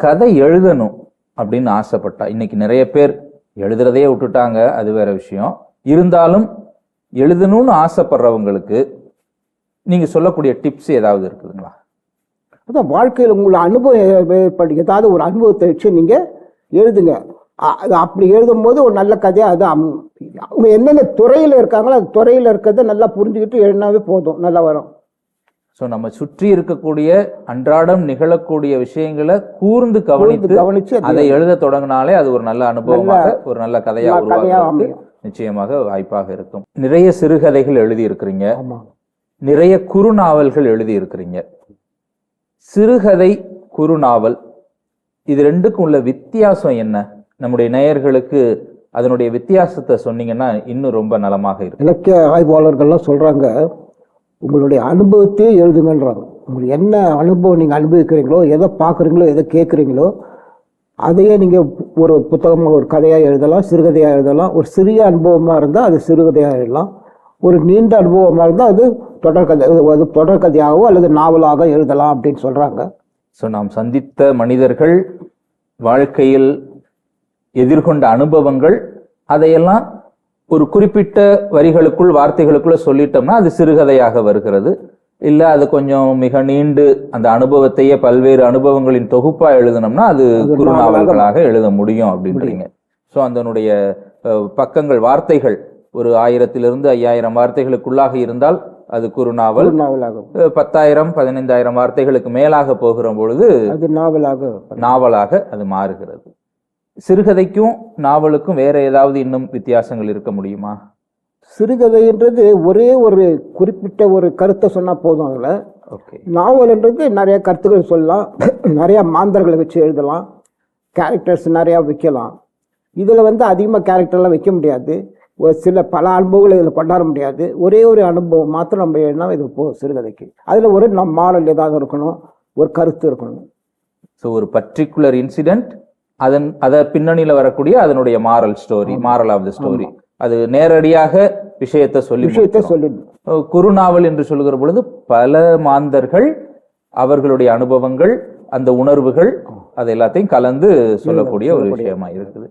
கதை எழுதணும் அப்படின்னு ஆசைப்பட்டா. இன்னைக்கு நிறைய பேர் எழுதுறதே விட்டுட்டாங்க அது வேற விஷயம். இருந்தாலும் எழுதணும்னு ஆசைப்படுறவங்களுக்கு நீங்க சொல்லக்கூடிய டிப்ஸ் ஏதாவது இருக்குதுங்களா? அதான் வாழ்க்கையில் உங்களை அனுபவம் ஏதாவது ஒரு அனுபவத்தை வச்சு நீங்கள் எழுதுங்க. அது அப்படி எழுதும்போது ஒரு நல்ல கதையாக அது அம்- அவங்க என்னென்ன துறையில் இருக்காங்களோ அந்த துறையில் இருக்கிறத நல்லா புரிஞ்சுக்கிட்டு எழுதினாவே போதும் நல்லா வரும். ஸோ நம்ம சுற்றி இருக்கக்கூடிய அன்றாடம் நிகழக்கூடிய விஷயங்களை கூர்ந்து கவனித்து கவனிச்சு அது எழுத தொடங்கினாலே அது ஒரு நல்ல அனுபவமாக ஒரு நல்ல கதையா அமையும். நிச்சயமாக வாய்ப்பாக இருக்கும். நிறைய சிறுகதைகள் எழுதி ஆமாம் நிறைய குறுநாவல்கள் எழுதி இருக்கிறீங்க சிறுகதை குறுநாவல் இது ரெண்டுக்கும் உள்ள வித்தியாசம் என்ன? நம்முடைய நேயர்களுக்கு அதனுடைய வித்தியாசத்தை சொன்னீங்கன்னா இன்னும் ரொம்ப நலமாக இருக்கும். இலக்கிய ஆய்வாளர்கள்லாம் சொல்கிறாங்க உங்களுடைய அனுபவத்தையே எழுதுங்கன்றாங்க உங்களுக்கு என்ன அனுபவம் நீங்கள் அனுபவிக்கிறீங்களோ எதை பார்க்குறீங்களோ எதை கேட்குறீங்களோ அதையே நீங்கள் ஒரு புத்தகமாக ஒரு கதையாக எழுதலாம் சிறுகதையாக எழுதலாம். ஒரு சிறிய அனுபவமாக இருந்தால் அது சிறுகதையாக எழுதலாம். ஒரு நீண்ட அனுபவமாக இருந்தால் அது தொடர்கதை அது தொடர்கதையாகவோ அல்லது நாவலாக எழுதலாம் அப்படின்னு சொல்கிறாங்க ஸோ நாம் சந்தித்த மனிதர்கள் வாழ்க்கையில் எதிர்கொண்ட அனுபவங்கள் அதையெல்லாம் ஒரு குறிப்பிட்ட வரிகளுக்குள் வார்த்தைகளுக்குள்ள சொல்லிட்டோம்னா அது சிறுகதையாக வருகிறது. இல்ல அது கொஞ்சம் மிக நீண்டு அந்த அனுபவத்தையே பல்வேறு அனுபவங்களின் தொகுப்பா எழுதணும்னா அது குறுநாவல்களாக எழுத முடியும் அப்படின்றீங்க. ஸோ அதனுடைய பக்கங்கள் வார்த்தைகள் ஒரு ஆயிரத்திலிருந்து ஐயாயிரம் வார்த்தைகளுக்குள்ளாக இருந்தால் அது குறுநாவல். பத்தாயிரம் பதினைந்தாயிரம் வார்த்தைகளுக்கு மேலாக போகிற பொழுது நாவலாக நாவலாக அது மாறுகிறது. சிறுகதைக்கும் நாவலுக்கும் வேற ஏதாவது இன்னும் வித்தியாசங்கள் இருக்க முடியுமா? சிறுகதைன்றது ஒரே ஒரு குறிப்பிட்ட ஒரு கருத்தை சொன்னால் போதும் அதில். ஓகே. நாவல்ன்றது நிறைய கருத்துக்கள் சொல்லலாம். நிறைய மாந்தர்களை வச்சு எழுதலாம். கேரக்டர்ஸ் நிறையா வைக்கலாம். இதில் வந்து அதிகமாக கேரக்டர்லாம் வைக்க முடியாது. ஒரு சில பல அனுபவங்களை இதில் கொண்டாட முடியாது. ஒரே ஒரு அனுபவம் மாத்திரம் நம்ம எழுதினா இது போதும் சிறுகதைக்கு. அதில் ஒரு நம் மாரல் ஏதாவது இருக்கணும். ஒரு கருத்து இருக்கணும். ஸோ ஒரு பர்டிகுலர் இன்சிடென்ட் அதன் அத பின்னணியில வரக்கூடிய அதனுடைய moral story moral of the story அது நேரடியாக விஷயத்தை சொல்லி விஷயத்தை அஹ் குறுநாவல் என்று சொல்லுகிற பொழுது பல மாந்தர்கள் அவர்களுடைய அனுபவங்கள் அந்த உணர்வுகள் அது எல்லாத்தையும் கலந்து சொல்லக்கூடிய ஒரு விஷயமா இருக்குது.